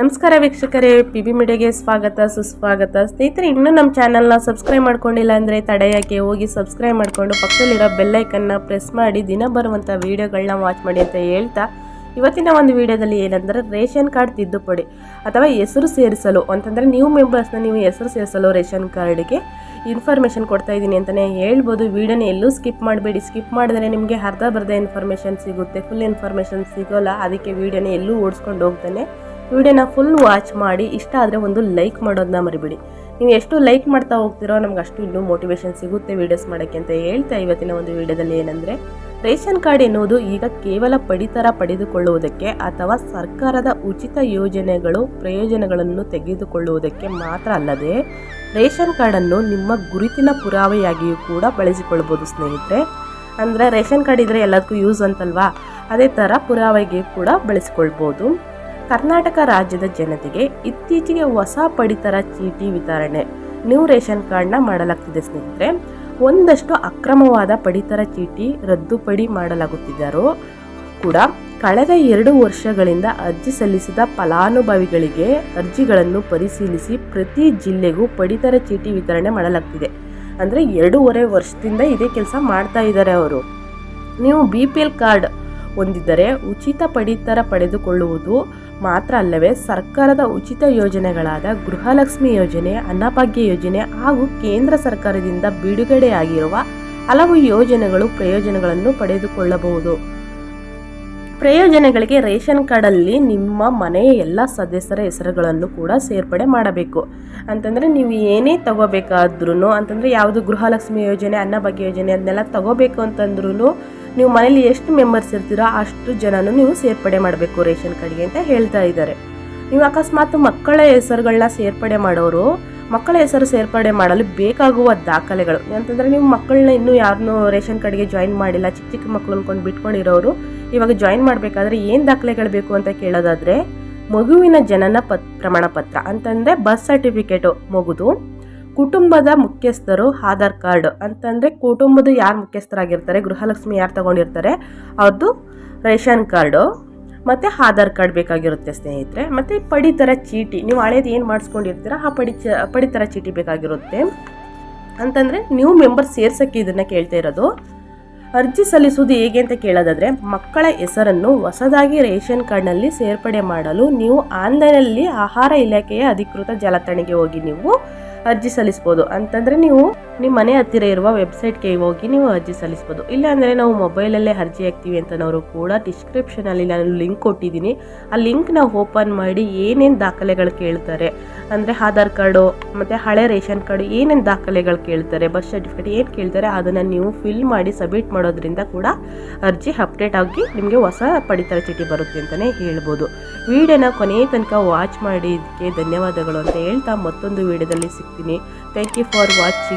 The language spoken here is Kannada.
ನಮಸ್ಕಾರ ವೀಕ್ಷಕರೇ ಪಿ ಬಿ ಮೀಡಿಯಾಗೆ ಸ್ವಾಗತ, ಸುಸ್ವಾಗತ. ಸ್ನೇಹಿತರೆ, ಇನ್ನೂ ನಮ್ಮ ಚಾನಲ್ನ ಸಬ್ಸ್ಕ್ರೈಬ್ ಮಾಡ್ಕೊಂಡಿಲ್ಲ ಅಂದರೆ ತಡೆಯೋಕ್ಕೆ ಹೋಗಿ ಸಬ್ಸ್ಕ್ರೈಬ್ ಮಾಡಿಕೊಂಡು ಪಕ್ಕದಲ್ಲಿರೋ ಬೆಲ್ಲೈಕನ್ನ ಪ್ರೆಸ್ ಮಾಡಿ ದಿನ ಬರುವಂಥ ವೀಡಿಯೋಗಳನ್ನ ವಾಚ್ ಮಾಡಿ ಅಂತ ಹೇಳ್ತಾ, ಇವತ್ತಿನ ಒಂದು ವಿಡಿಯೋದಲ್ಲಿ ಏನಂದರೆ ರೇಷನ್ ಕಾರ್ಡ್ ತಿದ್ದುಪಡಿ ಅಥವಾ ಹೆಸರು ಸೇರಿಸಲು, ಅಂತಂದರೆ ನ್ಯೂ ಮೆಂಬರ್ಸ್ನ ನೀವು ಹೆಸರು ಸೇರಿಸಲು ರೇಷನ್ ಕಾರ್ಡ್ಗೆ ಇನ್ಫಾರ್ಮೇಷನ್ ಕೊಡ್ತಾ ಇದ್ದೀನಿ ಅಂತಲೇ ಹೇಳ್ಬೋದು. ವಿಡಿಯೋನ ಎಲ್ಲೂ ಸ್ಕಿಪ್ ಮಾಡಬೇಡಿ. ಸ್ಕಿಪ್ ಮಾಡಿದ್ರೆ ನಿಮಗೆ ಅರ್ಧ ಬರ್ಧ ಇನ್ಫಾರ್ಮೇಷನ್ ಸಿಗುತ್ತೆ. ಫುಲ್ ಇನ್ಫಾರ್ಮೇಷನ್ ಸಿಗೋಲ್ಲ. ಅದಕ್ಕೆ ವಿಡಿಯೋನ ಎಲ್ಲೂ ಓಡಿಸ್ಕೊಂಡು ಹೋಗ್ತಾನೆ. ವಿಡಿಯೋನ ಫುಲ್ ವಾಚ್ ಮಾಡಿ, ಇಷ್ಟ ಆದರೆ ಒಂದು ಲೈಕ್ ಮಾಡೋದನ್ನ ಮರಿಬೇಡಿ. ನೀವು ಎಷ್ಟು ಲೈಕ್ ಮಾಡ್ತಾ ಹೋಗ್ತಿರೋ ನಮ್ಗೆ ಅಷ್ಟು ಇನ್ನೂ ಮೋಟಿವೇಶನ್ ಸಿಗುತ್ತೆ ವೀಡಿಯೋಸ್ ಮಾಡೋಕ್ಕೆ ಅಂತ ಹೇಳ್ತಾ ಇವತ್ತಿನ ಒಂದು ವಿಡಿಯೋದಲ್ಲಿ ಏನಂದರೆ, ರೇಷನ್ ಕಾರ್ಡ್ ಎನ್ನುವುದು ಈಗ ಕೇವಲ ಪಡಿತರ ಪಡೆದುಕೊಳ್ಳುವುದಕ್ಕೆ ಅಥವಾ ಸರ್ಕಾರದ ಉಚಿತ ಯೋಜನೆಗಳು, ಪ್ರಯೋಜನಗಳನ್ನು ತೆಗೆದುಕೊಳ್ಳುವುದಕ್ಕೆ ಮಾತ್ರ ಅಲ್ಲದೆ, ರೇಷನ್ ಕಾರ್ಡನ್ನು ನಿಮ್ಮ ಗುರುತಿನ ಪುರಾವೆಯಾಗಿಯೂ ಕೂಡ ಬಳಸಿಕೊಳ್ಬೋದು ಸ್ನೇಹಿತರೆ. ಅಂದರೆ ರೇಷನ್ ಕಾರ್ಡ್ ಇದ್ದರೆ ಎಲ್ಲದಕ್ಕೂ ಯೂಸ್ ಅಂತಲ್ವಾ? ಅದೇ ಥರ ಪುರಾವೆಗೆ ಕೂಡ ಬಳಸಿಕೊಳ್ಬೋದು ಕರ್ನಾಟಕ ರಾಜ್ಯದ ಜನತೆಗೆ ಇತ್ತೀಚೆಗೆ ಹೊಸ ಪಡಿತರ ಚೀಟಿ ವಿತರಣೆ. ನ್ಯೂ ರೇಷನ್ ಕಾರ್ಡ್ನ ಮಾಡಲಾಗ್ತಿದೆ ಸ್ನೇಹಿತರೆ. ಒಂದಷ್ಟು ಅಕ್ರಮವಾದ ಪಡಿತರ ಚೀಟಿ ರದ್ದುಪಡಿ ಮಾಡಲಾಗುತ್ತಿದ್ದರೂ ಕೂಡ ಕಳೆದ ಎರಡು ವರ್ಷಗಳಿಂದ ಅರ್ಜಿ ಸಲ್ಲಿಸಿದ ಫಲಾನುಭವಿಗಳಿಗೆ ಅರ್ಜಿಗಳನ್ನು ಪರಿಶೀಲಿಸಿ ಪ್ರತಿ ಜಿಲ್ಲೆಗೂ ಪಡಿತರ ಚೀಟಿ ವಿತರಣೆ ಮಾಡಲಾಗ್ತಿದೆ. ಅಂದರೆ ಎರಡೂವರೆ ವರ್ಷದಿಂದ ಇದೇ ಕೆಲಸ ಮಾಡ್ತಾ ಇದ್ದಾರೆ ಅವರು. ನೀವು ಬಿ ಪಿ ಎಲ್ ಕಾರ್ಡ್ ಹೊಂದಿದ್ದರೆ ಉಚಿತ ಪಡಿತರ ಪಡೆದುಕೊಳ್ಳುವುದು ಮಾತ್ರ ಅಲ್ಲವೇ ಸರ್ಕಾರದ ಉಚಿತ ಯೋಜನೆಗಳಾದ ಗೃಹಲಕ್ಷ್ಮಿ ಯೋಜನೆ, ಅನ್ನಭಾಗ್ಯ ಯೋಜನೆ ಹಾಗೂ ಕೇಂದ್ರ ಸರ್ಕಾರದಿಂದ ಬಿಡುಗಡೆಯಾಗಿರುವ ಹಲವು ಯೋಜನೆಗಳು ಪ್ರಯೋಜನಗಳನ್ನು ಪಡೆದುಕೊಳ್ಳಬಹುದು. ಪ್ರಯೋಜನಗಳಿಗೆ ರೇಷನ್ ಕಾರ್ಡಲ್ಲಿ ನಿಮ್ಮ ಮನೆಯ ಎಲ್ಲ ಸದಸ್ಯರ ಹೆಸರುಗಳನ್ನು ಕೂಡ ಸೇರ್ಪಡೆ ಮಾಡಬೇಕು. ಅಂತಂದರೆ ನೀವು ಏನೇ ತಗೋಬೇಕಾದ್ರೂ ಅಂತಂದರೆ ಯಾವುದು ಗೃಹಲಕ್ಷ್ಮಿ ಯೋಜನೆ, ಅನ್ನಭಾಗ್ಯ ಯೋಜನೆ ಅದನ್ನೆಲ್ಲ ತಗೋಬೇಕು ಅಂತಂದ್ರೂ ನೀವು ಮನೇಲಿ ಎಷ್ಟು ಮೆಂಬರ್ಸ್ ಇರ್ತೀರೋ ಅಷ್ಟು ಜನನು ನೀವು ಸೇರ್ಪಡೆ ಮಾಡಬೇಕು ರೇಷನ್ ಕಾರ್ಡ್ಗೆ ಅಂತ ಹೇಳ್ತಾ ಇದ್ದಾರೆ. ನೀವು ಅಕಸ್ಮಾತ್ ಮಕ್ಕಳ ಹೆಸರುಗಳನ್ನ ಸೇರ್ಪಡೆ ಮಾಡೋರು, ಮಕ್ಕಳ ಹೆಸರು ಸೇರ್ಪಡೆ ಮಾಡಲು ಬೇಕಾಗುವ ದಾಖಲೆಗಳು. ಅಂತಂದರೆ ನೀವು ಮಕ್ಕಳನ್ನ ಇನ್ನೂ ಯಾರನ್ನೂ ರೇಷನ್ ಕಾರ್ಡ್ಗೆ ಜಾಯಿನ್ ಮಾಡಿಲ್ಲ, ಚಿಕ್ಕ ಚಿಕ್ಕ ಮಕ್ಕಳು ಅಂದ್ಕೊಂಡು ಬಿಟ್ಕೊಂಡಿರೋರು, ಇವಾಗ ಜಾಯಿನ್ ಮಾಡಬೇಕಾದ್ರೆ ಏನು ದಾಖಲೆಗಳು ಬೇಕು ಅಂತ ಕೇಳೋದಾದರೆ ಮಗುವಿನ ಜನನ ಪತ್ ಪ್ರಮಾಣ ಪತ್ರ ಅಂತಂದರೆ ಬರ್ತ್ ಸರ್ಟಿಫಿಕೇಟು ಮಗುದು ಕುಟುಂಬದ ಮುಖ್ಯಸ್ಥರು ಆಧಾರ್ ಕಾರ್ಡ್ ಅಂತಂದರೆ ಕುಟುಂಬದ ಯಾರು ಮುಖ್ಯಸ್ಥರಾಗಿರ್ತಾರೆ, ಗೃಹಲಕ್ಷ್ಮಿ ಯಾರು ತಗೊಂಡಿರ್ತಾರೆ ಅವ್ರದ್ದು ರೇಷನ್ ಕಾರ್ಡು, ಮತ್ತು ಆಧಾರ್ ಕಾರ್ಡ್ ಬೇಕಾಗಿರುತ್ತೆ ಸ್ನೇಹಿತರೆ. ಮತ್ತು ಪಡಿತರ ಚೀಟಿ, ನೀವು ಹಳೇದು ಏನು ಮಾಡಿಸ್ಕೊಂಡಿರ್ತೀರ, ಆ ಪಡಿ ಚ, ಪಡಿತರ ಚೀಟಿ ಬೇಕಾಗಿರುತ್ತೆ. ಅಂತಂದರೆ ನೀವು ಮೆಂಬರ್ ಸೇರ್ಸೋಕ್ಕೆ ಇದನ್ನು ಕೇಳ್ತಾ ಇರೋದು. ಅರ್ಜಿ ಸಲ್ಲಿಸುವುದು ಹೇಗೆ ಅಂತ ಕೇಳೋದಾದರೆ, ಮಕ್ಕಳ ಹೆಸರನ್ನು ಹೊಸದಾಗಿ ರೇಷನ್ ಕಾರ್ಡ್ನಲ್ಲಿ ಸೇರ್ಪಡೆ ಮಾಡಲು ನೀವು ಆನ್ಲೈನಲ್ಲಿ ಆಹಾರ ಇಲಾಖೆಯ ಅಧಿಕೃತ ಜಾಲತಾಣಿಗೆ ಹೋಗಿ ನೀವು ಅರ್ಜಿ ಸಲ್ಲಿಸ್ಬೋದು. ಅಂತಂದರೆ ನೀವು ನಿಮ್ಮ ಮನೆ ಹತ್ತಿರ ಇರುವ ವೆಬ್ಸೈಟ್ಗೆ ಹೋಗಿ ನೀವು ಅರ್ಜಿ ಸಲ್ಲಿಸ್ಬೋದು. ಇಲ್ಲಾಂದರೆ ನಾವು ಮೊಬೈಲಲ್ಲೇ ಅರ್ಜಿ ಹಾಕ್ತೀವಿ ಅಂತನವರು ಕೂಡ ಡಿಸ್ಕ್ರಿಪ್ಷನಲ್ಲಿ ನಾನು ಲಿಂಕ್ ಕೊಟ್ಟಿದ್ದೀನಿ. ಆ ಲಿಂಕ್ನ ಓಪನ್ ಮಾಡಿ ಏನೇನು ದಾಖಲೆಗಳು ಕೇಳ್ತಾರೆ. ಅಂದರೆ ಆಧಾರ್ ಕಾರ್ಡು, ಮತ್ತು ಹಳೆ ರೇಷನ್ ಕಾರ್ಡು ಏನೇನು ದಾಖಲೆಗಳು ಕೇಳ್ತಾರೆ ಬಸ್ ಸರ್ಟಿಫಿಕೇಟ್ ಏನು ಕೇಳ್ತಾರೆ ಅದನ್ನು ನೀವು ಫಿಲ್ ಮಾಡಿ ಸಬ್ಮಿಟ್ ಮಾಡೋದ್ರಿಂದ ಕೂಡ ಅರ್ಜಿ ಅಪ್ಡೇಟ್ ಆಗಿ ನಿಮಗೆ ಹೊಸ ಪಡಿತರ ಚೀಟಿ ಬರುತ್ತೆ ಅಂತಲೇ ಹೇಳ್ಬೋದು. ವಿಡಿಯೋನ ಕೊನೆಯ ತನಕ ವಾಚ್ ಮಾಡಿದ್ದಕ್ಕೆ ಧನ್ಯವಾದಗಳು ಅಂತ ಹೇಳ್ತಾ ಮತ್ತೊಂದು ವಿಡಿಯೋದಲ್ಲಿ ಸಿಗ್ತೀನಿ ಥ್ಯಾಂಕ್ ಯು ಫಾರ್ ವಾಚಿಂಗ್